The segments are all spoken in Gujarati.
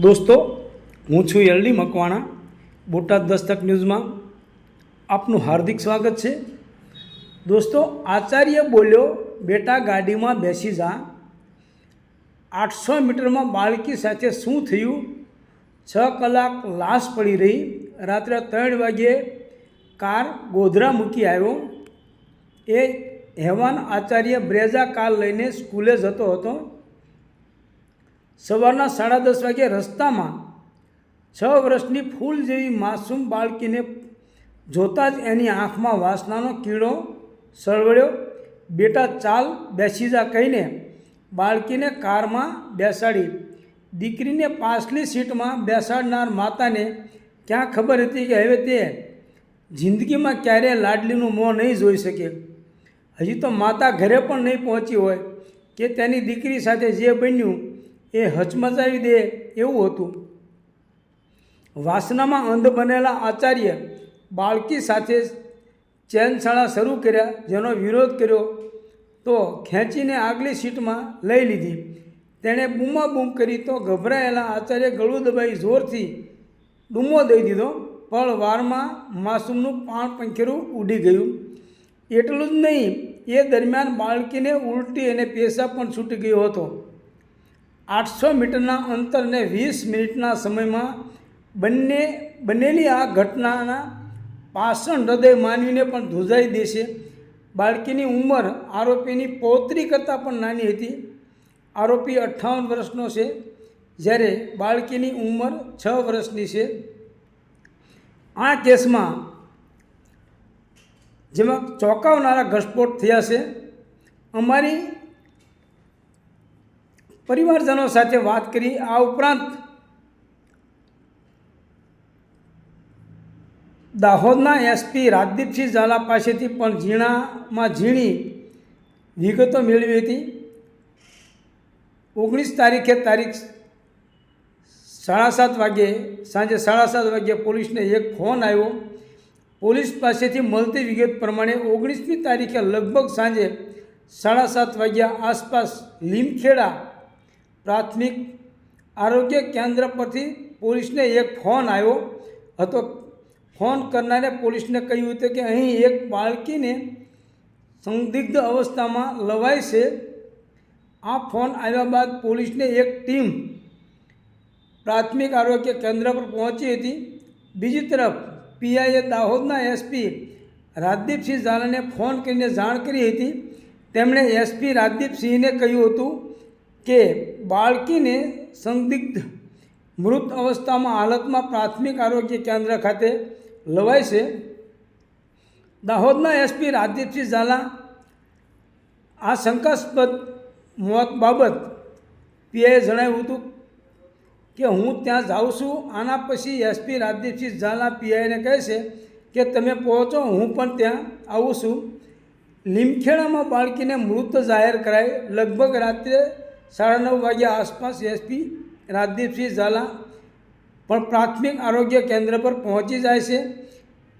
દોસ્તો, હું છું એલડી મકવાણા, બોટાદ દસ્તક ન્યૂઝમાં આપનું હાર્દિક સ્વાગત છે. દોસ્તો, આચાર્ય બોલ્યો, બેટા ગાડીમાં બેસી જા. આઠસો મીટરમાં બાળકી સાથે શું થયું? છ કલાક લાશ પડી રહી. રાત્રે ત્રણ વાગ્યે કાર ગોધરા મૂકી આવ્યો. એ હેવાન આચાર્ય બ્રેઝા કાર લઈને સ્કૂલે જતો હતો. સવારના સાડા દસ વાગે રસ્તામાં છ વર્ષની ફૂલ જેવી માસૂમ બાળકીને જોતાં જ એની આંખમાં વાસનાનો કીડો સળવળ્યો. બેટા, ચાલ, બેસી જા કહીને બાળકીને કારમાં બેસાડી. દીકરીને પાછલી સીટમાં બેસાડનાર માતાને ક્યાં ખબર હતી કે હવે તે જિંદગીમાં ક્યારેય લાડલીનું મોં નહીં જોઈ શકે. હજી તો માતા ઘરે પણ નહીં પહોંચી હોય કે તેની દીકરી સાથે જે બન્યું એ હચમચાવી દે એવું હતું. વાસનામાં અંધ બનેલા આચાર્ય બાળકી સાથે ચેનશાળા શરૂ કર્યા, જેનો વિરોધ કર્યો તો ખેંચીને આગલી સીટમાં લઈ લીધી. તેણે બૂમાબૂમ કરી તો ગભરાયેલા આચાર્ય ગળું દબાઈ જોરથી ડૂમો દઈ દીધો. પણ વારમાં માસૂમનું પાણ પંખેરું ઉડી ગયું. એટલું જ નહીં, એ દરમિયાન બાળકીને ઉલટી અને પેશાબ પણ છૂટી ગયો હતો. આઠસો મીટરના અંતરને વીસ મિનિટના સમયમાં બંને, બનેલી આ ઘટનાના પાષણ હૃદય માનવીને પણ ધ્રુજાઈ દેશે બાળકીની ઉંમર આરોપીની પૌત્રી કરતાં પણ નાની હતી. આરોપી અઠ્ઠાવન વર્ષનો છે. જ્યારે બાળકીની ઉંમર છ વર્ષની છે. આ કેસમાં જેમાં ચોંકાવનારા ઘટસ્ફોટ થયા છે. અમારી પરિવારજનો સાથે વાત કરી આ ઉપરાંત દાહોદના એસપી રાજદીપસિંહ ઝાલા પાસેથી પણ ઝીણામાં ઝીણી વિગતો મેળવી હતી. ઓગણીસ તારીખે તારીખ સાડા સાત વાગ્યે, સાંજે સાડા સાત વાગે પોલીસને એક ફોન આવ્યો. પોલીસ પાસેથી મળતી વિગત પ્રમાણે ઓગણીસમી તારીખે લગભગ સાંજે સાડા સાત વાગ્યા આસપાસ લીમખેડા પ્રાથમિક આરોગ્ય કેન્દ્ર પરથી પોલીસને એક ફોન આવ્યો હતો. ફોન કરનારે પોલીસને કહ્યું હતું કે અહીં એક બાળકીને સંદિગ્ધ અવસ્થામાં લવાય છે. આ ફોન આવ્યા બાદ પોલીસને એક ટીમ પ્રાથમિક આરોગ્ય કેન્દ્ર પર પહોંચી હતી. બીજી તરફ પીઆઈએ દાહોદના એસપી રાજદીપસિંહ ઝાલાને ફોન કરીને જાણ કરી હતી. તેમણે એસપી રાજદીપસિંહને કહ્યું હતું કે બાળકીને સંદિગ્ધ મૃત અવસ્થામાં હાલતમાં પ્રાથમિક આરોગ્ય કેન્દ્ર ખાતે લવાય છે. દાહોદના એસપી રાજદીપસિંહ ઝાલા આ શંકાસ્પદ મોત બાબત પીઆઈએ જણાવ્યું હતું કે હું ત્યાં જાઉં છું. આના પછી એસપી રાજદીપસિંહ ઝાલા પીઆઈને કહે છે કે તમે પહોંચો, હું પણ ત્યાં આવું છું. લીમખેડામાં બાળકીને મૃત જાહેર કરાય. લગભગ રાત્રે સાડા નવ વાગ્યા આસપાસ એસપી રાજદીપસિંહ ઝાલા પણ પ્રાથમિક આરોગ્ય કેન્દ્ર પર પહોંચી જાય છે.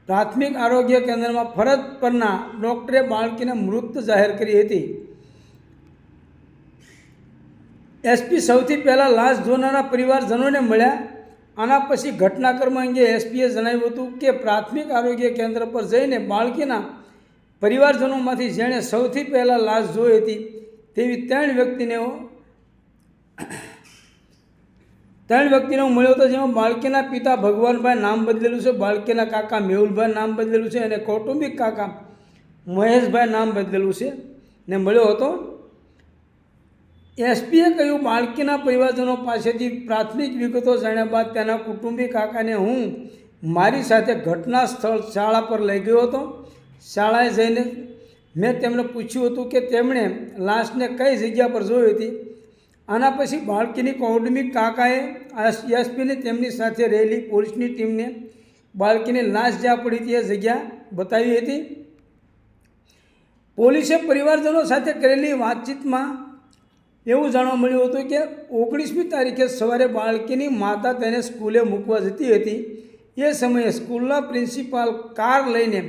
પ્રાથમિક આરોગ્ય કેન્દ્રમાં ફરજ પરના ડૉક્ટરે બાળકીને મૃત જાહેર કરી હતી. એસપી સૌથી પહેલાં લાશ જોનારા પરિવારજનોને મળ્યા. આના પછી ઘટનાક્રમ અંગે એસપીએ જણાવ્યું હતું કે પ્રાથમિક આરોગ્ય કેન્દ્ર પર જઈને બાળકીના પરિવારજનોમાંથી જેણે સૌથી પહેલાં લાશ જોઈ હતી તેવી ત્રણ વ્યક્તિને ત્રણ વ્યક્તિનો મળ્યો હતો જેમાં બાળકીના પિતા ભગવાનભાઈ નામ બદલેલું છે, બાળકીના કાકા મેહુલભાઈ નામ બદલેલું છે અને કૌટુંબિક કાકા મહેશભાઈ નામ બદલેલું છે. ને મળ્યો હતો. એસપીએ કહ્યું, બાળકીના પરિવારજનો પાસેથી પ્રાથમિક વિગતો જાણ્યા બાદ તેના કુટુંબી કાકાને હું મારી સાથે ઘટના સ્થળ શાળા પર લઈ ગયો હતો. શાળાએ જઈને મેં તેમને પૂછ્યું હતું કે તેમણે લાશને કઈ જગ્યા પર જોઈ હતી? આના પછી બાળકીની કૌટુંબિક કાકાએ એસપીને તેમની સાથે રહેલી પોલીસની ટીમને બાળકીની લાશ જ્યાં પડી તે જગ્યા બતાવી હતી. પોલીસે પરિવારજનો સાથે કરેલી વાતચીતમાં એવું જાણવા મળ્યું હતું કે ઓગણીસમી તારીખે સવારે બાળકીની માતા તેને સ્કૂલે મૂકવા જતી હતી. એ સમયે સ્કૂલના પ્રિન્સિપાલ કાર લઈને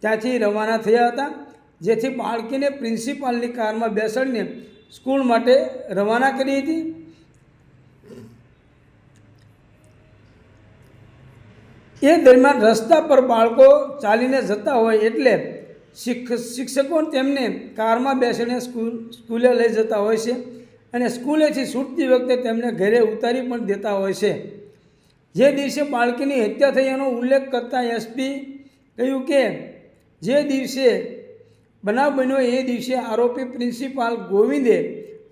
ત્યાંથી રવાના થયા હતા, જેથી બાળકીને પ્રિન્સિપાલની કારમાં બેસાડીને સ્કૂલ માટે રવાના કરી હતી. એ દરમિયાન રસ્તા પર બાળકો ચાલીને જતા હોય એટલે શિક્ષ, શિક્ષકો તેમને કારમાં બેસીને સ્કૂલ, સ્કૂલે લઈ જતા હોય છે અને સ્કૂલેથી છૂટતી વખતે તેમને ઘરે ઉતારી પણ દેતા હોય છે. જે દિવસે બાળકીની હત્યા થઈ એનો ઉલ્લેખ કરતા એસપી કહ્યું કે, જે દિવસે બનાવ બન્યો એ દિવસે આરોપી પ્રિન્સિપાલ ગોવિંદે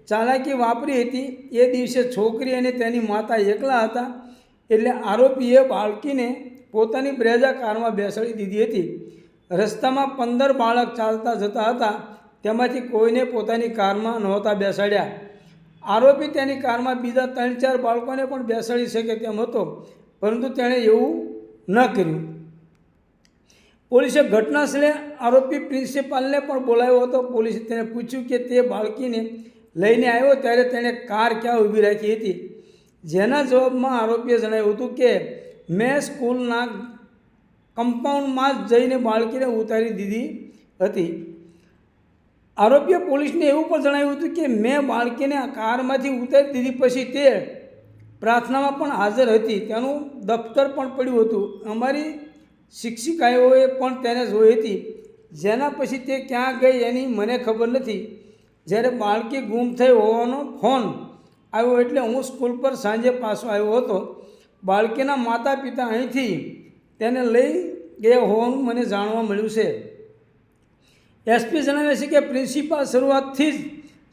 ચાલાકી વાપરી હતી. એ દિવસે છોકરી અને તેની માતા એકલા હતા એટલે આરોપીએ બાળકીને પોતાની બ્રેઝા કારમાં બેસાડી દીધી હતી. રસ્તામાં પંદર બાળક ચાલતા જતા હતા. તેમાંથી કોઈને પોતાની કારમાં નહોતા બેસાડ્યા. આરોપી તેની કારમાં બીજા ત્રણ ચાર બાળકોને પણ બેસાડી શકે તેમ હતો. પરંતુ તેણે એવું ન કર્યું. પોલીસે ઘટનાસ્થળે આરોપી પ્રિન્સિપાલને પણ બોલાવ્યો હતો. પોલીસે તેને પૂછ્યું કે તે બાળકીને લઈને આવ્યો ત્યારે તેણે કાર ક્યાં ઊભી રાખી હતી? જેના જવાબમાં આરોપીએ જણાવ્યું હતું કે, મેં સ્કૂલના કમ્પાઉન્ડમાં જ જઈને બાળકીને ઉતારી દીધી હતી. આરોપીએ પોલીસને એવું પણ જણાવ્યું હતું કે, મેં બાળકીને કારમાંથી ઉતારી દીધી પછી તે પ્રાર્થનામાં પણ હાજર હતી. તેનું દફતર પણ પડ્યું હતું. અમારી શિક્ષિકાઓએ પણ તેને જોઈ હતી. જેના પછી તે ક્યાં ગઈ એની મને ખબર નથી. જ્યારે બાળકી ગુમ થઈ હોવાનો ફોન આવ્યો એટલે હું સ્કૂલ પર સાંજે પાછો આવ્યો હતો. બાળકીના માતા પિતા અહીંથી તેને લઈ ગયા હોવાનું મને જાણવા મળ્યું છે. એસપી જણાવે છે કે પ્રિન્સિપાલ શરૂઆતથી જ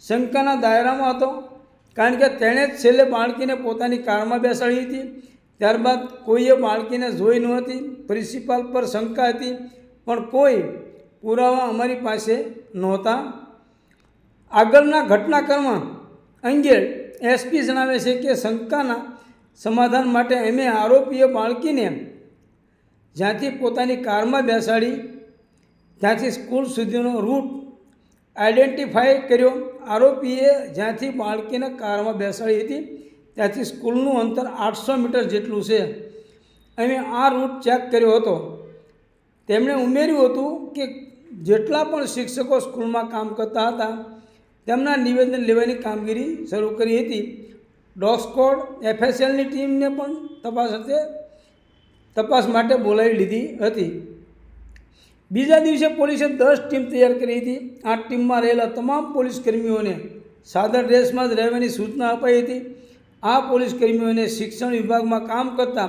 શંકાના દાયરામાં હતો, કારણ કે તેણે જ છેલ્લે બાળકીને પોતાની કારમાં બેસાડી હતી. ત્યારબાદ કોઈએ બાળકીને જોઈ નહોતી પ્રિન્સિપાલ પર શંકા હતી, પણ કોઈ પુરાવા અમારી પાસે નહોતા. આગળના ઘટનાક્રમ અંગે એસપી જણાવે છે કે શંકાના સમાધાન માટે અમે આરોપીએ બાળકીને જ્યાંથી પોતાની કારમાં બેસાડી, ત્યાંથી સ્કૂલ સુધીનો રૂટ આઈડેન્ટિફાય કર્યો. આરોપીએ જ્યાંથી બાળકીને કારમાં બેસાડી હતી ત્યાંથી સ્કૂલનું અંતર આઠસો મીટર જેટલું છે. અમે આ રૂટ ચેક કર્યો હતો. તેમણે ઉમેર્યું હતું કે જેટલા પણ શિક્ષકો સ્કૂલમાં કામ કરતા હતા, તેમના નિવેદન લેવાની કામગીરી શરૂ કરી હતી. ડોસ્કોડ એફએસએલની ટીમને પણ તપાસ હતી, તપાસ માટે બોલાવી લીધી હતી. બીજા દિવસે પોલીસે દસ ટીમ તૈયાર કરી હતી. આ ટીમમાં રહેલા તમામ પોલીસ કર્મીઓને સાદા ડ્રેસમાં જ રહેવાની સૂચના અપાઈ હતી. આ પોલીસ કર્મીઓને શિક્ષણ વિભાગમાં કામ કરતા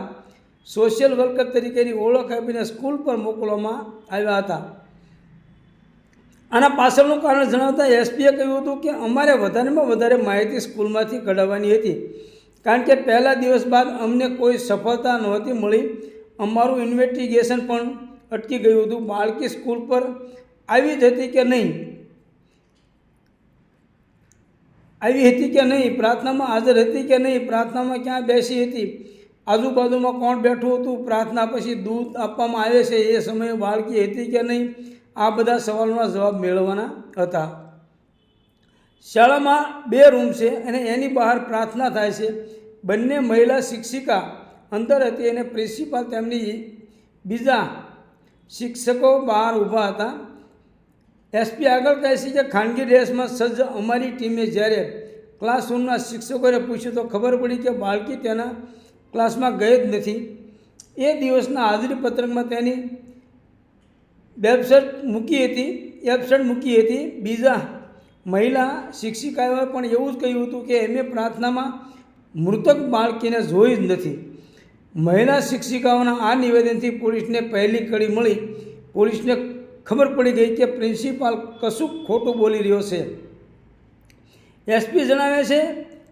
સોશિયલ વર્કર તરીકેની ઓળખ આપીને સ્કૂલ પર મોકલવામાં આવ્યા હતા. આના પાછળનું કારણ જણાવતા એસપીએ કહ્યું હતું કે અમારે વધારેમાં વધારે માહિતી સ્કૂલમાંથી કઢાવવાની હતી. કારણ કે પહેલા દિવસ બાદ અમને કોઈ સફળતા નહોતી મળી. અમારું ઇન્વેસ્ટિગેશન પણ અટકી ગયું હતું. બાળકી સ્કૂલ પર આવી જ હતી કે નહીં? આવી હતી કે નહીં? પ્રાર્થનામાં હાજર હતી કે નહીં? પ્રાર્થનામાં ક્યાં બેસી હતી? આજુબાજુમાં કોણ બેઠું હતું? પ્રાર્થના પછી દૂધ આપવામાં આવે છે. એ સમયે બાળકી હતી કે નહીં? આ બધા સવાલોના જવાબ મેળવવાના હતા. શાળામાં બે રૂમ છે અને એની બહાર પ્રાર્થના થાય છે. બંને મહિલા શિક્ષિકા. અંદર હતી અને પ્રિન્સિપાલ તેમની બીજા શિક્ષકો બહાર ઊભા હતા. એસપી આગળ કહે છે કે ખાનગી ડ્રેસમાં સજ્જ અમારી ટીમે જ્યારે ક્લાસરૂમના શિક્ષકોને પૂછ્યું તો ખબર પડી કે બાળકી તેના ક્લાસમાં ગઈ જ નથી. એ દિવસના હાજરી તેની વેબસાઇટ મૂકી હતી, વેબસાઇટ મૂકી હતી. બીજા મહિલા શિક્ષિકાઓએ પણ એવું જ કહ્યું હતું કે એમે પ્રાર્થનામાં મૃતક બાળકીને જોઈ જ નથી. મહિલા શિક્ષિકાઓના આ નિવેદનથી પોલીસને પહેલી કડી મળી. પોલીસને ખબર પડી ગઈ કે પ્રિન્સિપાલ કશું ખોટું બોલી રહ્યો છે. એસપી જણાવે છે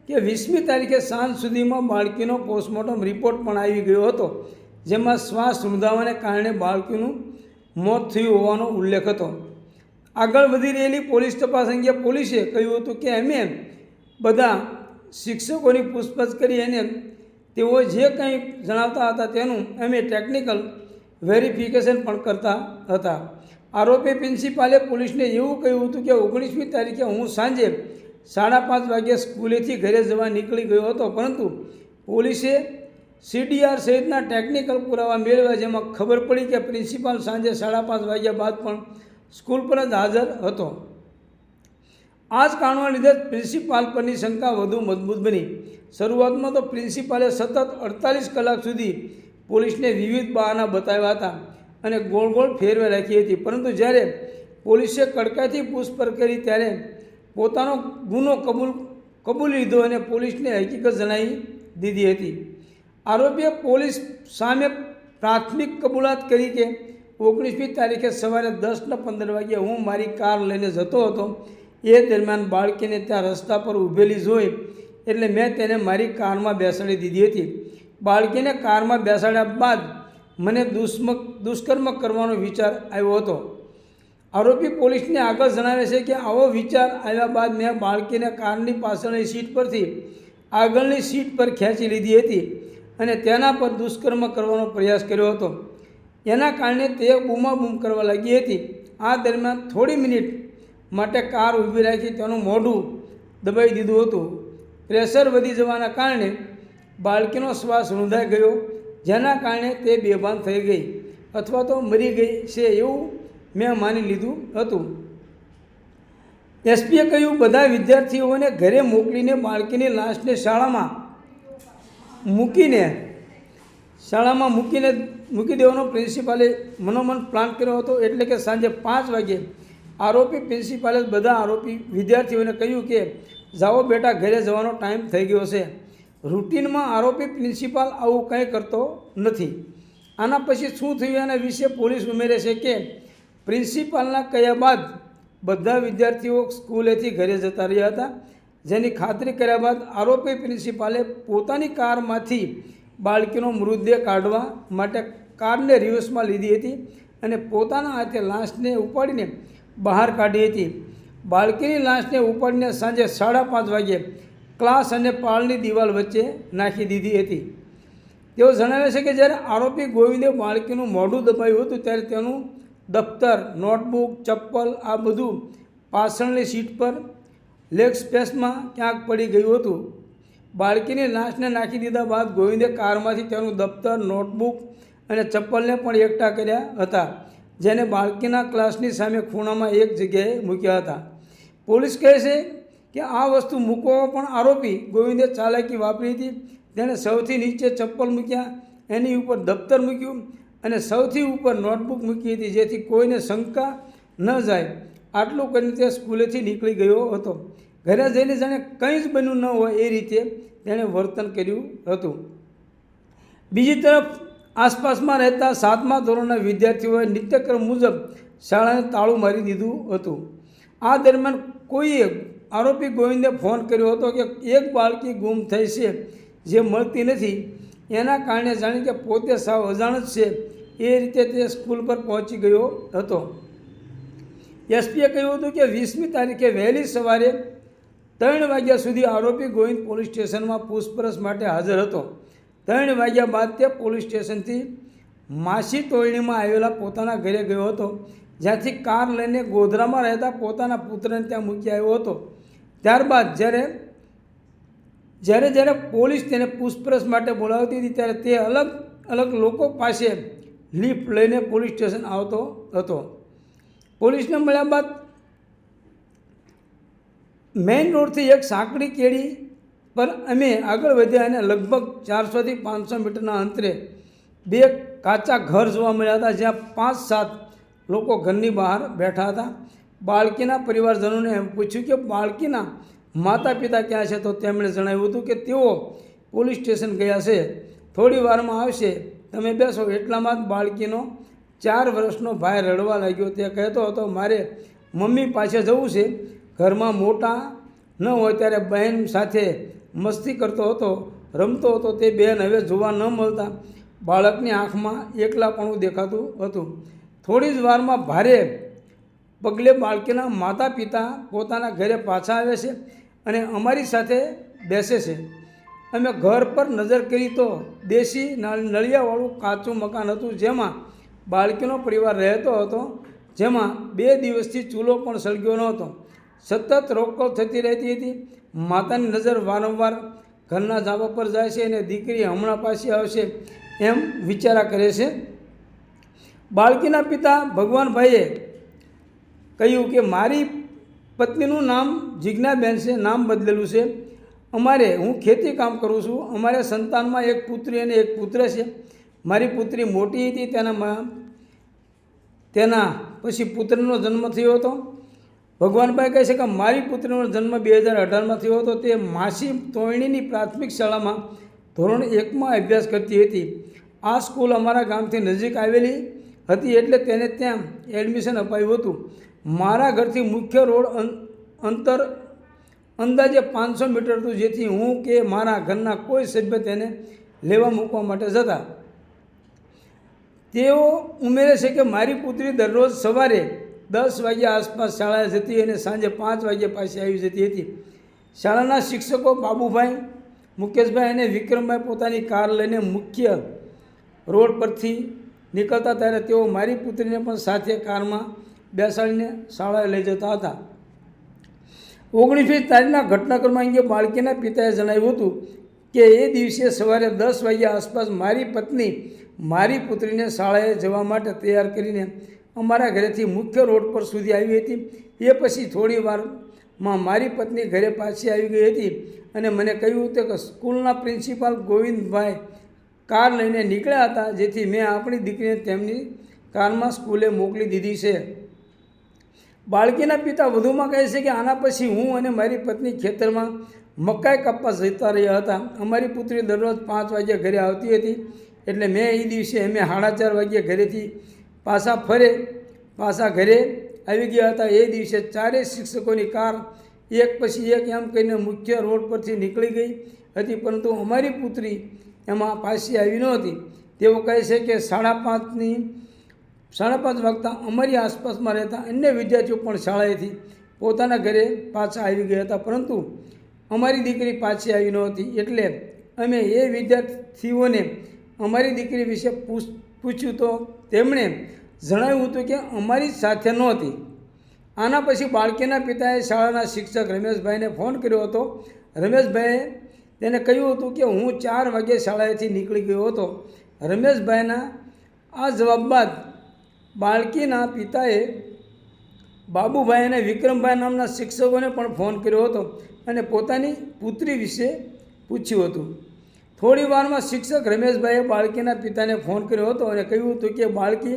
કે વીસમી તારીખે સાંજ સુધીમાં બાળકીનો પોસ્ટમોર્ટમ રિપોર્ટ પણ આવી ગયો હતો, જેમાં શ્વાસ રૂંધાવાને કારણે બાળકીનું મોત થયું હોવાનો ઉલ્લેખ હતો. આગળ વધી રહેલી પોલીસ તપાસ અંગે પોલીસે કહ્યું હતું કે અમે બધા શિક્ષકોની પૂછપરછ કરી અને તેઓ જે કંઈ જણાવતા હતા તેનું અમે ટેકનિકલ વેરિફિકેશન પણ કરતા હતા. આરોપી પ્રિન્સિપાલે પોલીસને એવું કહ્યું હતું કે ઓગણીસમી તારીખે હું સાંજે સાડા પાંચ વાગ્યે સ્કૂલેથી ઘરે જવા નીકળી ગયો હતો. પરંતુ પોલીસે સીડીઆર સહિતના ટેકનિકલ પુરાવા મેળવ્યા જેમાં ખબર પડી કે પ્રિન્સિપાલ સાંજે સાડા પાંચ વાગ્યા બાદ પણ સ્કૂલ પર જ હાજર હતો. આ જ કારણોના લીધે પ્રિન્સિપાલ પરની શંકા વધુ મજબૂત બની. શરૂઆતમાં તો પ્રિન્સિપાલે સતત અડતાલીસ કલાક સુધી પોલીસને વિવિધ બહાના બતાવ્યા હતા. અને ગોળ ગોળ ફેરવે રાખી હતી. પરંતુ જ્યારે પોલીસે કડકાથી પૂછપરછ કરી, ત્યારે પોતાનો ગુનો કબૂલ, કબૂલી લીધો અને પોલીસને હકીકત જણાવી દીધી હતી. આરોપીએ પોલીસ સામે પ્રાથમિક કબૂલાત કરી કે, ઓગણીસમી તારીખે સવારે દસને પંદર વાગ્યે હું મારી કાર લઈને જતો હતો. એ દરમિયાન બાળકીને ત્યાં રસ્તા પર ઊભેલી જોઈ એટલે મેં તેને મારી કારમાં બેસાડી દીધી હતી. બાળકીને કારમાં બેસાડ્યા બાદ મને દુષ્મ દુષ્કર્મ કરવાનો વિચાર આવ્યો હતો. આરોપી પોલીસને આગળ જણાવે છે કે આવો વિચાર આવ્યા બાદ મેં બાળકીને કારની પાછળની સીટ પરથી આગળની સીટ પર ખેંચી લીધી હતી અને તેના પર દુષ્કર્મ કરવાનો પ્રયાસ કર્યો હતો. એના કારણે તે બૂમાબૂમ કરવા લાગી હતી. આ દરમિયાન થોડી મિનિટ માટે કાર ઊભી રાખી તેનું મોઢું દબાઈ દીધું હતું. પ્રેશર વધી જવાના કારણે બાળકીનો શ્વાસ રૂંધાઈ ગયો. જેના કારણે તે બેભાન થઈ ગઈ અથવા તો મરી ગઈ છે એવું મેં માની લીધું હતું. એસપીએ કહ્યું, બધા વિદ્યાર્થીઓને ઘરે મોકલીને બાળકીની લાશને શાળામાં મૂકીને શાળામાં મૂકીને, મૂકી દેવાનો પ્રિન્સિપાલે મનોમન પ્લાન કર્યો હતો. એટલે કે સાંજે પાંચ વાગે આરોપી પ્રિન્સિપાલે બધા આરોપી વિદ્યાર્થીઓને કહ્યું કે, જાઓ બેટા, ઘરે જવાનો ટાઈમ થઈ ગયો છે. રૂટીનમાં આરોપી પ્રિન્સિપાલ આવું કંઈ કરતો નથી. આના પછી શું થયું એના વિશે પોલીસ ઉમેરે છે કે પ્રિન્સિપાલના કહ્યા બાદ બધા વિદ્યાર્થીઓ સ્કૂલેથી ઘરે જતા રહ્યા હતા. જેની ખાતરી કર્યા બાદ આરોપી પ્રિન્સિપાલે પોતાની કારમાંથી બાળકીનો મૃતદેહ કાઢવા માટે કારને રિવર્સમાં લીધી હતી અને પોતાના હાથે લાશને ઉપાડીને બહાર કાઢી હતી. બાળકીની લાશને ઉપાડીને સાંજે સાડા પાંચ વાગ્યે ક્લાસ અને પાળની દિવાલ વચ્ચે નાખી દીધી હતી. તેઓ જણાવે છે કે જ્યારે આરોપી ગોવિંદે બાળકીનું મોઢું દબાવ્યું હતું ત્યારે તેનું દફતર, નોટબુક, ચપ્પલ, આ બધું પાછળની સીટ પર લેગ સ્પેસમાં ક્યાંક પડી ગયું હતું. બાળકીની લાશને નાખી દીધા બાદ ગોવિંદે કારમાંથી તેનું દફતર, નોટબુક અને ચપ્પલને પણ એકઠા કર્યા હતા, જેને બાળકીના ક્લાસની સામે ખૂણામાં એક જગ્યાએ મૂક્યા હતા. પોલીસ કહે છે કે આ વસ્તુ મૂકવામાં પણ આરોપી ગોવિંદે ચાલાકી વાપરી હતી. તેણે સૌથી નીચે ચપ્પલ મૂક્યા, એની ઉપર દફતર મૂક્યું અને સૌથી ઉપર નોટબુક મૂકી હતી જેથી કોઈને શંકા ન જાય. આટલું કરીને તે સ્કૂલેથી નીકળી ગયો હતો. ઘરે જઈને જાણે કંઈ જ બન્યું ન હોય એ રીતે તેણે વર્તન કર્યું હતું. બીજી તરફ, આસપાસમાં રહેતા સાતમા ધોરણના વિદ્યાર્થીઓએ નિત્યક્રમ મુજબ શાળાને તાળું મારી દીધું હતું. આ દરમિયાન કોઈએ આરોપી ગોવિંદે ફોન કર્યો હતો કે એક બાળકી ગુમ થઈ છે, જે મળતી નથી. એના કારણે જાણે કે પોતે સાવ અજાણ જ છે. એ રીતે તે સ્કૂલ પર પહોંચી ગયો હતો. એસપીએ કહ્યું હતું કે વીસમી તારીખે વહેલી સવારે ત્રણ વાગ્યા સુધી આરોપી ગોવિંદ પોલીસ સ્ટેશનમાં પૂછપરછ માટે હાજર હતો. ત્રણ વાગ્યા બાદ તે પોલીસ સ્ટેશનથી માસી તોયણીમાં આવેલા પોતાના ઘરે ગયો હતો. જ્યાંથી કાર લઈને ગોધરામાં રહેતા પોતાના પુત્રને ત્યાં મૂકી આવ્યો હતો. ત્યારબાદ જ્યારે જ્યારે જ્યારે પોલીસ તેને પૂછપરછ માટે બોલાવતી હતી, ત્યારે તે અલગ અલગ લોકો પાસે લિફ્ટ લઈને પોલીસ સ્ટેશન આવતો હતો. પોલીસને મળ્યા બાદ મેઇન રોડથી એક સાંકડી કેડી પર અમે આગળ વધ્યા અને લગભગ ચારસોથી પાંચસો મીટરના અંતરે બે કાચા ઘર જોવા મળ્યા હતા, જ્યાં પાંચ, સાત લોકો ઘરની બહાર બેઠા હતા. બાળકીના પરિવારજનોને એમ પૂછ્યું કે બાળકીના માતા પિતા ક્યાં છે? તો તેમણે જણાવ્યું હતું કે તેઓ પોલીસ સ્ટેશન ગયા છે. થોડી વારમાં આવશે. તમે બેસો. એટલામાં જ બાળકીનો ચાર વર્ષનો ભાઈ રડવા લાગ્યો. તે કહેતો હતો, મારે મમ્મી પાસે જવું છે. ઘરમાં મોટા ન હોય ત્યારે બહેન સાથે મસ્તી કરતો હતો, રમતો હતો. તે બહેન હવે જોવા ન મળતા. બાળકની આંખમાં એકલાપણું દેખાતું હતું. થોડી જ વારમાં ભારે પગલે બાળકીના માતા પિતા પોતાના ઘરે પાછા આવે છે અને અમારી સાથે બેસે છે. અમે ઘર પર નજર કરી તો દેશી નળિયાવાળું કાચું મકાન હતું જેમાં બાળકીનો પરિવાર રહેતો હતો, જેમાં બે દિવસથી ચૂલો પણ સળગ્યો નહોતો. સતત રોકટોક થતી રહેતી હતી. માતાની નજર વારંવાર ઘરના ધાબા પર જાય છે અને દીકરી હમણાં પાછી આવશે એમ વિચારા કરે છે. બાળકીના પિતા ભગવાનભાઈએ કહ્યું કે મારી પત્નીનું નામ જિજ્ઞાબેન છે, નામ બદલેલું છે. અમારે, હું ખેતી કામ કરું છું. અમારે સંતાનમાં એક પુત્રી અને એક પુત્ર છે. મારી પુત્રી મોટી હતી તેનામાં તેના પછી પુત્રનો જન્મ થયો હતો. ભગવાનભાઈ કહે છે કે મારી પુત્રીનો જન્મ બે હજાર અઢારમાં થયો હતો. તે માસી તોયણીની પ્રાથમિક શાળામાં ધોરણ એકમાં અભ્યાસ કરતી હતી. આ સ્કૂલ અમારા ગામથી નજીક આવેલી હતી એટલે તેને ત્યાં એડમિશન અપાયું હતું. મારા ઘરથી મુખ્ય રોડ અંતર અંદાજે પાંચસો મીટર હતું જેથી હું કે મારા ઘરના કોઈ સભ્ય તેને લેવા મૂકવા માટે જતા તેઓ ઉમેરે છે કે મારી પુત્રી દરરોજ સવારે દસ વાગ્યા આસપાસ શાળાએ જતી અને સાંજે પાંચ વાગ્યા પાસે આવી જતી હતી. શાળાના શિક્ષકો બાબુભાઈ, મુકેશભાઈ અને વિક્રમભાઈ પોતાની કાર લઈને મુખ્ય રોડ પરથી નીકળતા ત્યારે તેઓ મારી પુત્રીને પણ સાથે કારમાં બેસાડીને શાળાએ લઈ જતા હતા. ઓગણીસમી તારીખના ઘટનાક્રમ અંગે બાળકીના પિતાએ જણાવ્યું હતું કે એ દિવસે સવારે દસ વાગ્યા આસપાસ મારી પત્ની મારી પુત્રીને શાળાએ જવા માટે તૈયાર કરીને અમારા ઘરેથી મુખ્ય રોડ પર સુધી આવી હતી. એ પછી થોડી વારમાં મારી પત્ની ઘરે પાછી આવી ગઈ હતી અને મને કહ્યું હતું કે સ્કૂલના પ્રિન્સિપાલ ગોવિંદભાઈ કાર લઈને નીકળ્યા હતા, જેથી મેં આપણી દીકરીને તેમની કારમાં સ્કૂલે મોકલી દીધી છે. બાળકીના પિતા વધુમાં કહે છે કે આના પછી હું અને મારી પત્ની ખેતરમાં મકાઈ કાપવા જતા રહ્યા હતા. અમારી પુત્રી દરરોજ પાંચ વાગ્યે ઘરે આવતી હતી, એટલે મેં એ દિવસે અમે સાડા ચાર વાગ્યે ઘરેથી પાછા ફરે, પાછા ઘરે આવી ગયા હતા. એ દિવસે ચારેય શિક્ષકોની કાર એક પછી એક એમ કહીને મુખ્ય રોડ પરથી નીકળી ગઈ હતી, પરંતુ અમારી પુત્રી એમાં પાછી આવી નહોતી. તેઓ કહે છે કે સાડા પાંચની, સાડા પાંચ વાગતા અમારી આસપાસમાં રહેતા અન્ય વિદ્યાર્થીઓ પણ શાળાએથી પોતાના ઘરે પાછા આવી ગયા હતા. પરંતુ અમારી દીકરી પાછી આવી નહોતી. એટલે અમે એ વિદ્યાર્થીઓને અમારી દીકરી વિશે પૂછ, પૂછ્યું તો તેમણે જણાવ્યું હતું કે અમારી સાથે નહોતી. આના પછી બાળકીના પિતાએ શાળાના શિક્ષક રમેશભાઈને ફોન કર્યો હતો. રમેશભાઈએ તેને કહ્યું હતું કે હું ચાર વાગ્યે શાળાએથી નીકળી ગયો હતો. રમેશભાઈના આ જવાબ બાદ બાળકીના પિતાએ બાબુભાઈ અને વિક્રમભાઈ નામના શિક્ષકોને પણ ફોન કર્યો હતો અને પોતાની પુત્રી વિશે પૂછ્યું હતું. થોડી વારમાં શિક્ષક રમેશભાઈએ બાળકીના પિતાને ફોન કર્યો હતો અને કહ્યું હતું કે બાળકી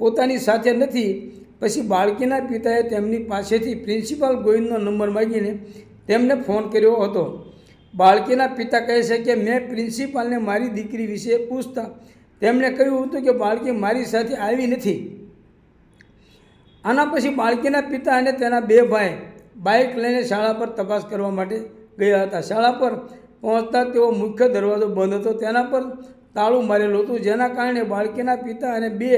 પોતાની સાથે નથી, પછી બાળકીના પિતાએ તેમની પાસેથી પ્રિન્સિપાલ ગોવિંદનો નંબર માગીને તેમને ફોન કર્યો હતો. બાળકીના પિતા કહે છે કે મેં પ્રિન્સિપાલને મારી દીકરી વિશે પૂછતા તેમણે કહ્યું હતું કે બાળકી મારી સાથે આવી નથી. આના પછી બાળકીના પિતા અને તેના બે ભાઈ બાઇક લઈને શાળા પર તપાસ કરવા માટે ગયા હતા. શાળા પર પહોંચતા તેઓ મુખ્ય દરવાજો બંધ હતો. તેના પર તાળું મારેલું હતું, જેના કારણે બાળકીના પિતા અને બે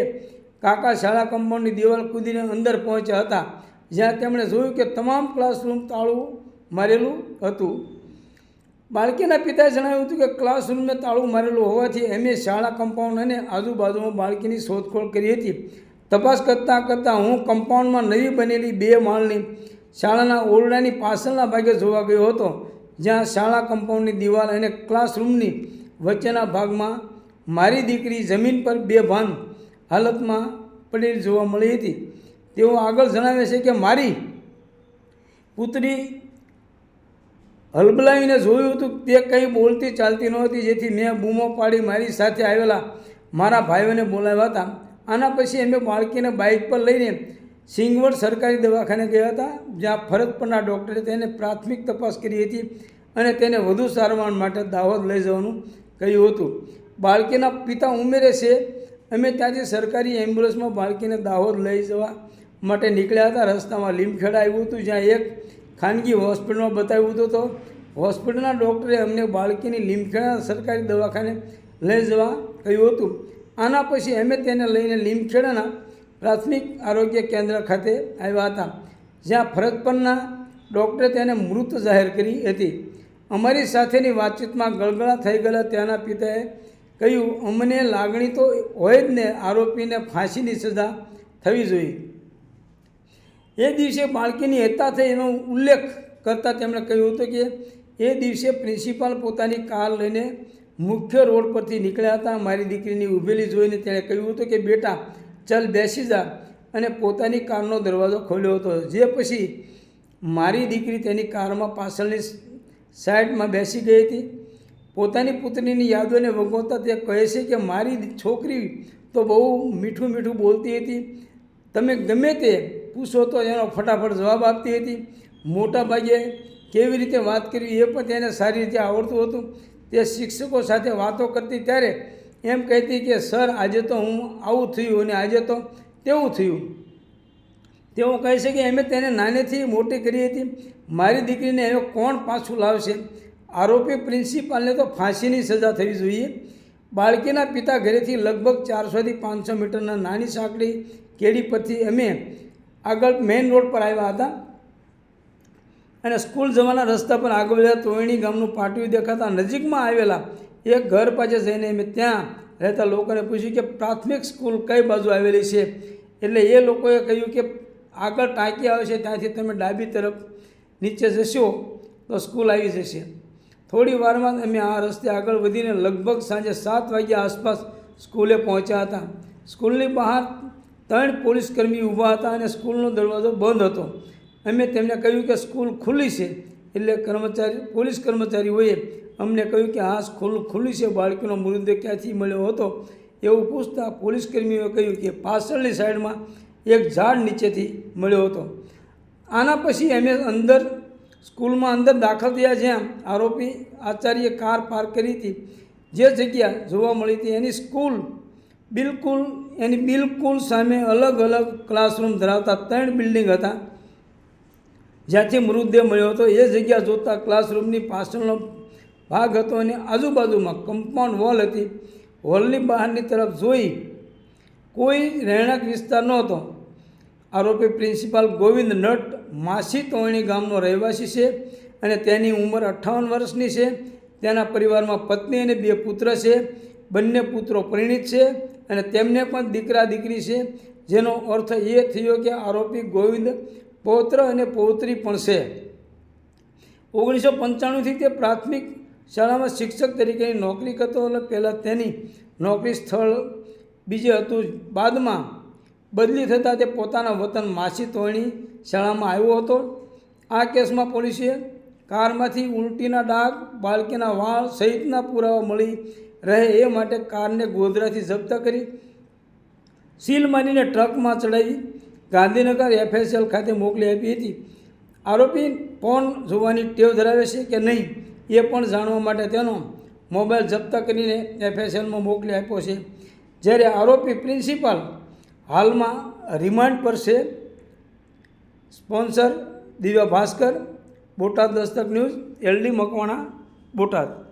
કાકા શાળા કમ્પાઉન્ડની દિવાલ કૂદીને અંદર પહોંચ્યા હતા, જ્યાં તેમણે જોયું કે તમામ ક્લાસરૂમ તાળું મારેલું હતું. બાળકીના પિતાએ જણાવ્યું હતું કે ક્લાસરૂમને તાળું મારેલું હોવાથી એમે શાળા કમ્પાઉન્ડ અને આજુબાજુમાં બાળકીની શોધખોળ કરી હતી. તપાસ કરતાં કરતાં હું કમ્પાઉન્ડમાં નવી બનેલી બે માળની શાળાના ઓરડાની પાછળના ભાગે જોવા ગયો હતો, જ્યાં શાળા કમ્પાઉન્ડની દિવાલ અને ક્લાસરૂમની વચ્ચેના ભાગમાં મારી દીકરી જમીન પર બેભાન હાલતમાં પડેલી જોવા મળી હતી. તેઓ આગળ જણાવે છે કે મારી પુત્રી હલબલાવીને જોયું હતું તે કંઈ બોલતી ચાલતી નહોતી, જેથી મેં બૂમો પાડી મારી સાથે આવેલા મારા ભાઈઓને બોલાવ્યા હતા. આના પછી અમે બાળકીને બાઇક પર લઈને સિંગવડ સરકારી દવાખાને ગયા હતા, જ્યાં ફરજ પરના ડૉક્ટરે તેને પ્રાથમિક તપાસ કરી હતી અને તેને વધુ સારવાર માટે દાહોદ લઈ જવાનું કહ્યું હતું. બાળકીના પિતા ઉમેરે છે, અમે ત્યાંથી સરકારી એમ્બ્યુલન્સમાં બાળકીને દાહોદ લઈ જવા માટે નીકળ્યા હતા. રસ્તામાં લીમખેડા આવ્યું હતું, જ્યાં એક ખાનગી હોસ્પિટલમાં બતાવ્યું હતું તો, હોસ્પિટલના ડૉક્ટરે અમને બાળકીની લીમખેડા સરકારી દવાખાને લઈ જવા કહ્યું હતું. આના પછી અમે તેને લઈને લીમખેડાના પ્રાથમિક આરોગ્ય કેન્દ્ર ખાતે આવ્યા હતા, જ્યાં ફરજ પરના ડૉક્ટરે તેને મૃત જાહેર કરી હતી. અમારી સાથેની વાતચીતમાં ગળગળા થઈ ગયેલા ત્યાંના પિતાએ કહ્યું, અમને લાગણી તો હોય જ ને, આરોપીને ફાંસીની સજા થવી જોઈએ. એ દિવસે બાળકીની હેતા થઈ એનો ઉલ્લેખ કરતાં તેમણે કહ્યું હતું કે એ દિવસે પ્રિન્સિપાલ પોતાની કાર લઈને મુખ્ય રોડ પરથી નીકળ્યા હતા. મારી દીકરીની ઊભેલી જોઈને તેણે કહ્યું હતું કે, બેટા, ચલ બેસી જા. અને પોતાની કારનો દરવાજો ખોલ્યો હતો. જે પછી મારી દીકરી તેની કારમાં પાછળની સાઈડમાં બેસી ગઈ હતી. પોતાની પુત્રીની યાદોને વગોતા તે કહે છે કે, મારી છોકરી તો બહુ મીઠું મીઠું બોલતી હતી. તમે ગમે તે પૂછો તો એનો ફટાફટ જવાબ આપતી હતી. મોટા ભાગે કેવી રીતે વાત કરવી એ પણ તેને સારી રીતે આવડતું હતું. તે શિક્ષકો સાથે વાતો કરતી ત્યારે એમ કહેતી કે, સર, આજે તો હું આવું થયું અને આજે તો તેવું થયું. તેઓ કહે છે કે અમે તેને નાનેથી મોટી કરી હતી. મારી દીકરીને હવે કોણ પાછું લાવશે? આરોપી પ્રિન્સિપાલને તો ફાંસીની સજા થવી જોઈએ. બાળકીના પિતા ઘરેથી લગભગ ચારસોથી પાંચસો મીટરના નાની સાંકડી કેડી પરથી અમે આગળ મેઇન રોડ પર આવ્યા હતા. અને સ્કૂલ જવાના રસ્તા પર આગળ વધ્યા તોયણી ગામનું પાટિયું દેખાતા નજીકમાં આવેલા એક ઘર પાસે જઈને અમે ત્યાં રહેતા લોકોને પૂછ્યું કે પ્રાથમિક સ્કૂલ કઈ બાજુ આવેલી છે? એટલે એ લોકોએ કહ્યું કે આગળ ટાંકી આવે છે, ત્યાંથી તમે ડાબી તરફ નીચે જશો તો સ્કૂલ આવી જશે. થોડી વારમાં અમે આ રસ્તે આગળ વધીને લગભગ સાંજે સાત વાગ્યા આસપાસ સ્કૂલે પહોંચ્યા હતા. સ્કૂલની બહાર ત્રણ પોલીસ કર્મી ઊભા હતા અને સ્કૂલનો દરવાજો બંધ હતો. અમે તેમને કહ્યું કે સ્કૂલ ખુલ્લી છે, એટલે કર્મચારી, પોલીસ કર્મચારીઓએ અમને કહ્યું કે હા, સ્કૂલ ખુલ્લી છે, બાળકીનો મૃતદેહ ક્યાંથી મળ્યો હતો? એવું પૂછતા પોલીસ કર્મીઓએ કહ્યું કે પાછળની સાઈડમાં એક ઝાડ નીચેથી મળ્યો હતો. આના પછી અમે અંદર, સ્કૂલમાં અંદર દાખલ થયા જ્યાં આરોપી આચાર્ય કાર પાર્ક કરી હતી. જે જગ્યા જોવા મળી હતી એની સ્કૂલ બિલકુલ, એની બિલકુલ સામે અલગ અલગ ક્લાસરૂમ ધરાવતા ત્રણ બિલ્ડિંગ હતા. જ્યાંથી મૃતદેહ મળ્યો હતો, એ જગ્યા જોતા ક્લાસરૂમની પાછળનો ભાગ હતો અને આજુબાજુમાં કમ્પાઉન્ડ વોલ હતી. હોલની બહારની તરફ જોઈ કોઈ રહેણાંક વિસ્તાર નહોતો. આરોપી પ્રિન્સિપાલ ગોવિંદ નટ માસી તોણી ગામનો રહેવાસી છે અને તેની ઉંમર અઠ્ઠાવન વર્ષની છે. તેના પરિવારમાં પત્ની અને બે પુત્ર છે. બંને પુત્રો પરિણીત છે. અને તેમને પણ દીકરા દીકરી છે, જેનો અર્થ એ થયો કે આરોપી ગોવિંદ પૌત્ર અને પૌત્રી પણ છે. ઓગણીસો પંચાણુંથી તે પ્રાથમિક શાળામાં શિક્ષક તરીકેની નોકરી કરતો અને પહેલાં તેની નોકરી સ્થળ બીજે હતું. બાદમાં બદલી થતાં તે પોતાના વતન માસી તોણી શાળામાં આવ્યો હતો. આ કેસમાં પોલીસે કારમાંથી ઉલટીના ડાઘ, બાળકીના વાળ સહિતના પુરાવા મળી રહે એ માટે કારને ગોધરાથી જપ્ત કરી, સીલ મારીને ટ્રકમાં ચડાવી, ગાંધીનગર એફએસએલ ખાતે મોકલી આપી હતી. આરોપી ફોન જોવાની ટેવ ધરાવે છે કે નહીં, એ પણ જાણવા માટે તેનો મોબાઈલ જપ્ત કરીને એફએસએલમાં મોકલી આપ્યો છે. જ્યારે આરોપી પ્રિન્સિપાલ હાલમાં રિમાન્ડ પર છે, sponsor Divya Bhaskar, Botad Dastak news, L D Makwana, Botad.